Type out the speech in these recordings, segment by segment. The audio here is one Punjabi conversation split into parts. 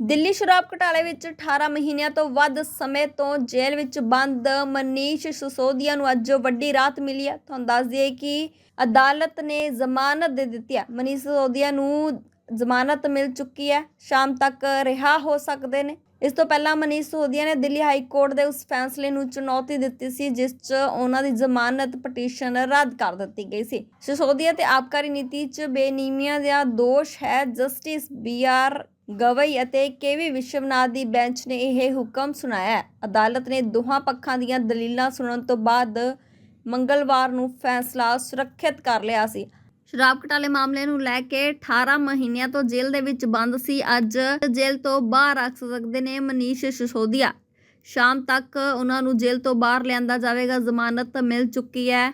ਦਿੱਲੀ ਸ਼ਰਾਬ ਘੁਟਾਲੇ ਵਿੱਚ 18 ਮਹੀਨਿਆਂ ਤੋਂ ਵੱਧ ਸਮੇਂ ਤੋਂ ਜੇਲ੍ਹ ਵਿੱਚ ਬੰਦ। ਮਨੀਸ਼ ਸਿਸੋਦੀਆ ਨੂੰ ਅੱਜ ਵੱਡੀ ਰਾਹਤ ਮਿਲੀ ਹੈ। ਤੁਹਾਨੂੰ ਦੱਸ ਦਈਏ ਕਿ ਅਦਾਲਤ ਨੇ ਜ਼ਮਾਨਤ ਦੇ ਦਿੱਤੀ ਹੈ। ਮਨੀਸ਼ ਸਿਸੋਦੀਆ ਨੂੰ ਜ਼ਮਾਨਤ ਮਿਲ ਚੁੱਕੀ ਹੈ। ਸ਼ਾਮ ਤੱਕ ਰਿਹਾ ਹੋ ਸਕਦੇ ਨੇ। ਇਸ ਤੋਂ ਪਹਿਲਾਂ ਮਨੀਸ਼ ਸਿਸੋਦੀਆ ਨੇ ਦਿੱਲੀ ਹਾਈ ਕੋਰਟ ਦੇ ਉਸ ਫੈਸਲੇ ਨੂੰ ਚੁਣੌਤੀ ਦਿੱਤੀ ਸੀ, ਜਿਸ 'ਚ ਉਹਨਾਂ ਦੀ ਜ਼ਮਾਨਤ ਪਟੀਸ਼ਨ ਰੱਦ ਕਰ ਦਿੱਤੀ ਗਈ ਸੀ। ਸਿਸੋਦੀਆ ਤੇ ਆਬਕਾਰੀ ਨੀਤੀ 'ਚ ਬੇਨੀਮੀਆਂ ਦਾ ਦੋਸ਼ ਹੈ। ਜਸਟਿਸ ਬੀ ਆਰ ਗਵਈ ਅਤੇ ਕੇਵੀ ਵਿਸ਼ਵਨਾਥ ਦੀ ਬੈਂਚ ਨੇ ਇਹ ਹੁਕਮ ਸੁਣਾਇਆ। ਅਦਾਲਤ ਨੇ ਦੋਹਾਂ ਪੱਖਾਂ ਦੀਆਂ ਦਲੀਲਾਂ ਸੁਣਨ ਤੋਂ ਬਾਅਦ ਮੰਗਲਵਾਰ ਨੂੰ ਫੈਸਲਾ ਸੁਰੱਖਿਅਤ ਕਰ ਲਿਆ ਸੀ। ਸ਼ਰਾਬ ਘਟਾਲੇ ਮਾਮਲੇ ਨੂੰ ਲੈ ਕੇ 18 ਮਹੀਨਿਆਂ ਤੋਂ ਜੇਲ੍ਹ ਦੇ ਵਿੱਚ ਬੰਦ ਸੀ। ਅੱਜ ਜੇਲ੍ਹ ਤੋਂ ਬਾਹਰ ਰੱਖ ਸਕਦੇ ਨੇ ਮਨੀਸ਼ ਸਿਸੋਦੀਆ। ਸ਼ਾਮ ਤੱਕ ਉਹਨਾਂ ਨੂੰ ਜੇਲ੍ਹ ਤੋਂ ਬਾਹਰ ਲਿਆਂਦਾ ਜਾਵੇਗਾ। ਜ਼ਮਾਨਤ ਮਿਲ ਚੁੱਕੀ ਹੈ।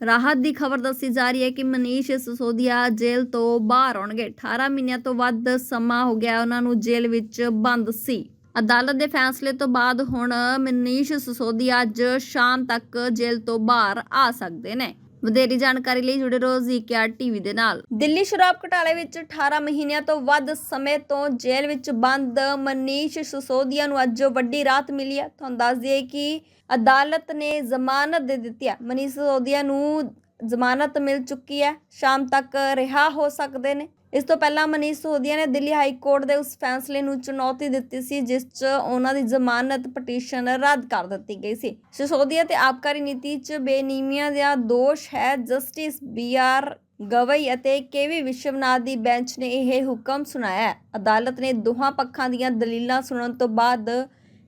ਰਾਹਤ ਦੀ ਖਬਰ ਦੱਸੀ ਜਾ ਰਹੀ ਹੈ ਕਿ ਮਨੀਸ਼ ਸਸੋਦੀਆ ਜੇਲ੍ਹ ਤੋਂ ਬਾਹਰ ਆਉਣਗੇ। 18 ਮਹੀਨਿਆਂ ਤੋਂ ਵੱਧ ਸਮਾਂ ਹੋ ਗਿਆ ਉਹਨਾਂ ਨੂੰ ਜੇਲ੍ਹ ਵਿੱਚ ਬੰਦ ਸੀ। ਅਦਾਲਤ ਦੇ ਫੈਸਲੇ ਤੋਂ ਬਾਅਦ ਹੁਣ ਮਨੀਸ਼ ਸਸੋਦੀਆ ਅੱਜ ਸ਼ਾਮ ਤੱਕ ਜੇਲ੍ਹ ਤੋਂ ਬਾਹਰ ਆ ਸਕਦੇ ਨੇ। ਵਧੇਰੀ ਜਾਣਕਾਰੀ ਲਈ ਜੁੜੇ ਰਹੋ ਜ਼ੀਕੇਆਰ ਟੀਵੀ ਦੇ ਨਾਲ। ਦਿੱਲੀ ਸ਼ਰਾਬ ਘੁਟਾਲੇ ਵਿੱਚ 18 ਮਹੀਨਿਆਂ ਤੋਂ ਵੱਧ ਸਮੇਂ ਤੋਂ ਜੇਲ੍ਹ ਵਿੱਚ ਬੰਦ। ਮਨੀਸ਼ ਸਿਸੋਦੀਆ ਨੂੰ ਅੱਜ ਵੱਡੀ ਰਾਹਤ ਮਿਲੀ ਹੈ। ਤੁਹਾਨੂੰ ਦੱਸ ਦਈਏ ਕਿ ਅਦਾਲਤ ਨੇ ਜ਼ਮਾਨਤ ਦੇ ਦਿੱਤੀ ਹੈ। ਮਨੀਸ਼ ਸਿਸੋਦੀਆ ਨੂੰ ਜ਼ਮਾਨਤ ਮਿਲ ਚੁੱਕੀ ਹੈ, ਸ਼ਾਮ ਤੱਕ ਰਿਹਾ ਹੋ ਸਕਦੇ ਨੇ। ਇਸ ਤੋਂ ਪਹਿਲਾਂ ਮਨੀਸ਼ ਸੋਦੀਆ ਨੇ ਦਿੱਲੀ ਹਾਈ ਕੋਰਟ ਦੇ ਉਸ ਫੈਸਲੇ ਨੂੰ ਚੁਣੌਤੀ ਦਿੱਤੀ ਸੀ, ਜਿਸ 'ਚ ਉਹਨਾਂ ਦੀ ਜ਼ਮਾਨਤ ਪਟੀਸ਼ਨ ਰੱਦ ਕਰ ਦਿੱਤੀ ਗਈ ਸੀ। ਸਿਸੋਦੀਆ ਤੇ ਆਬਕਾਰੀ ਨੀਤੀ 'ਚ ਬੇਨੀਮੀਆਂ ਦਾ ਦੋਸ਼ ਹੈ, ਜਸਟਿਸ ਬੀ ਆਰ ਗਵਈ ਅਤੇ ਕੇਵੀ ਵਿਸ਼ਵਨਾਥ ਦੀ ਬੈਂਚ ਨੇ ਇਹ ਹੁਕਮ ਸੁਣਾਇਆ ਅਦਾਲਤ ਨੇ ਦੋਹਾਂ ਪੱਖਾਂ ਦੀਆਂ ਦਲੀਲਾਂ ਸੁਣਨ ਤੋਂ ਬਾਅਦ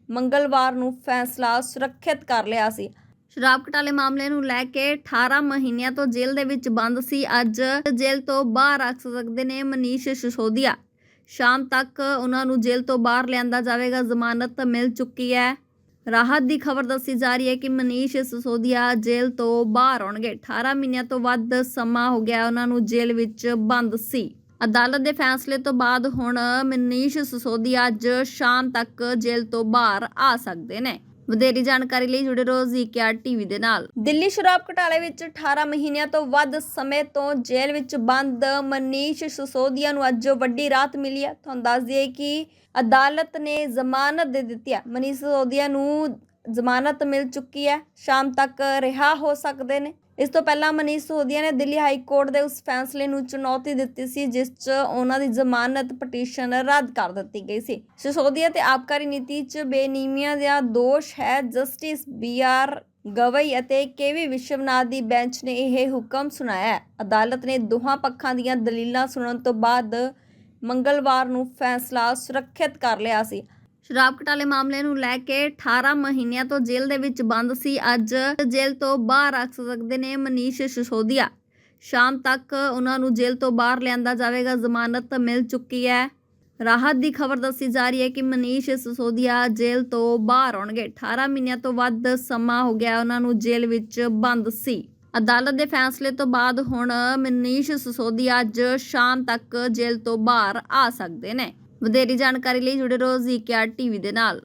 ਮੰਗਲਵਾਰ ਨੂੰ ਫੈਸਲਾ ਸੁਰੱਖਿਅਤ ਕਰ ਲਿਆ ਸੀ। ਸ਼ਰਾਬ ਘਟਾਲੇ ਮਾਮਲੇ ਨੂੰ ਲੈ ਕੇ 18 ਮਹੀਨਿਆਂ ਤੋਂ ਜੇਲ੍ਹ ਦੇ ਵਿੱਚ ਬੰਦ ਸੀ। ਅੱਜ ਜੇਲ੍ਹ ਤੋਂ ਬਾਹਰ ਆ ਸਕਦੇ ਨੇ ਮਨੀਸ਼ ਸਿਸੋਦੀਆ। ਸ਼ਾਮ ਤੱਕ ਉਹਨਾਂ ਨੂੰ ਜੇਲ੍ਹ ਤੋਂ ਬਾਹਰ ਲਿਆਂਦਾ ਜਾਵੇਗਾ। ਜ਼ਮਾਨਤ ਮਿਲ ਚੁੱਕੀ ਹੈ। ਰਾਹਤ ਦੀ ਖਬਰ ਦੱਸੀ ਜਾ ਰਹੀ ਹੈ ਕਿ ਮਨੀਸ਼ ਸਿਸੋਦੀਆ ਜੇਲ੍ਹ ਤੋਂ ਬਾਹਰ ਆਉਣਗੇ। 18 ਮਹੀਨਿਆਂ ਤੋਂ ਵੱਧ ਸਮਾਂ ਹੋ ਗਿਆ ਉਹਨਾਂ ਨੂੰ ਜੇਲ੍ਹ ਵਿੱਚ ਬੰਦ ਸੀ। ਅਦਾਲਤ ਦੇ ਫੈਸਲੇ ਤੋਂ ਬਾਅਦ ਹੁਣ ਮਨੀਸ਼ ਸਿਸੋਦੀਆ ਅੱਜ ਸ਼ਾਮ ਤੱਕ ਜੇਲ੍ਹ ਤੋਂ ਬਾਹਰ ਆ ਸਕਦੇ ਨੇ। ਵਧੇਰੀ ਜਾਣਕਾਰੀ ਲਈ ਜੁੜੇ ਰਹੋ ਜ਼ੀਕੇਆਰ ਟੀਵੀ ਦੇ ਨਾਲ। ਦਿੱਲੀ ਸ਼ਰਾਬ ਘਟਾਲੇ ਵਿੱਚ 18 ਮਹੀਨਿਆਂ ਤੋਂ ਵੱਧ ਸਮੇਂ ਤੋਂ ਜੇਲ੍ਹ ਵਿੱਚ ਬੰਦ ਮਨੀਸ਼ ਸਿਸੋਦੀਆ ਨੂੰ ਅੱਜ ਵੱਡੀ ਰਾਹਤ ਮਿਲੀ ਹੈ। ਤੁਹਾਨੂੰ ਦੱਸ ਦਈਏ ਕਿ ਅਦਾਲਤ ਨੇ ਜ਼ਮਾਨਤ ਦੇ ਦਿੱਤੀ ਹੈ। ਮਨੀਸ਼ ਸਿਸੋਦੀਆ ਨੂੰ ਜ਼ਮਾਨਤ ਮਿਲ ਚੁੱਕੀ ਹੈ, ਸ਼ਾਮ ਤੱਕ ਰਿਹਾ ਹੋ ਸਕਦੇ ਨੇ। ਇਸ ਤੋਂ ਪਹਿਲਾਂ ਮਨੀਸ਼ ਸੋਦੀਆ ਨੇ ਦਿੱਲੀ ਹਾਈ ਕੋਰਟ ਦੇ ਉਸ ਫੈਸਲੇ ਨੂੰ ਚੁਣੌਤੀ ਦਿੱਤੀ ਸੀ, ਜਿਸ 'ਚ ਉਹਨਾਂ ਦੀ ਜ਼ਮਾਨਤ ਪਟੀਸ਼ਨ ਰੱਦ ਕਰ ਦਿੱਤੀ ਗਈ ਸੀ। ਸਿਸੋਦੀਆ ਤੇ ਆਬਕਾਰੀ ਨੀਤੀ 'ਚ ਬੇਨੀਮੀਆਂ ਦਾ ਦੋਸ਼ ਹੈ। ਜਸਟਿਸ ਬੀ ਆਰ ਗਵਈ ਅਤੇ ਕੇਵੀ ਵਿਸ਼ਵਨਾਥ ਦੀ ਬੈਂਚ ਨੇ ਇਹ ਹੁਕਮ ਸੁਣਾਇਆ ਅਦਾਲਤ ਨੇ ਦੋਹਾਂ ਪੱਖਾਂ ਦੀਆਂ ਦਲੀਲਾਂ ਸੁਣਨ ਤੋਂ ਬਾਅਦ ਮੰਗਲਵਾਰ ਨੂੰ ਫੈਸਲਾ ਸੁਰੱਖਿਅਤ ਕਰ ਲਿਆ ਸੀ। ਸ਼ਰਾਬ ਘਟਾਲੇ ਮਾਮਲੇ ਨੂੰ ਲੈ ਕੇ 18 ਮਹੀਨਿਆਂ ਤੋਂ ਜੇਲ੍ਹ ਦੇ ਵਿੱਚ ਬੰਦ ਸੀ। ਅੱਜ ਜੇਲ੍ਹ ਤੋਂ ਬਾਹਰ ਆ ਸਕਦੇ ਨੇ ਮਨੀਸ਼ ਸਿਸੋਦੀਆ। ਸ਼ਾਮ ਤੱਕ ਉਹਨਾਂ ਨੂੰ ਜੇਲ੍ਹ ਤੋਂ ਬਾਹਰ ਲਿਆਂਦਾ ਜਾਵੇਗਾ। ਜ਼ਮਾਨਤ ਮਿਲ ਚੁੱਕੀ ਹੈ। ਰਾਹਤ ਦੀ ਖਬਰ ਦੱਸੀ ਜਾ ਰਹੀ ਹੈ ਕਿ ਮਨੀਸ਼ ਸਿਸੋਦੀਆ ਜੇਲ੍ਹ ਤੋਂ ਬਾਹਰ ਆਉਣਗੇ। 18 ਮਹੀਨਿਆਂ ਤੋਂ ਵੱਧ ਸਮਾਂ ਹੋ ਗਿਆ ਉਹਨਾਂ ਨੂੰ ਜੇਲ੍ਹ ਵਿੱਚ ਬੰਦ ਸੀ। ਅਦਾਲਤ ਦੇ ਫੈਸਲੇ ਤੋਂ ਬਾਅਦ ਹੁਣ ਮਨੀਸ਼ ਸਿਸੋਦੀਆ ਅੱਜ ਸ਼ਾਮ ਤੱਕ ਜੇਲ੍ਹ ਤੋਂ ਬਾਹਰ ਆ ਸਕਦੇ ਨੇ। ਵਧੇਰੀ ਜਾਣਕਾਰੀ ਲਈ ਜੁੜੇ ਰਹੋ ਜ਼ੀਕੇਆਰ ਟੀਵੀ ਦੇ ਨਾਲ।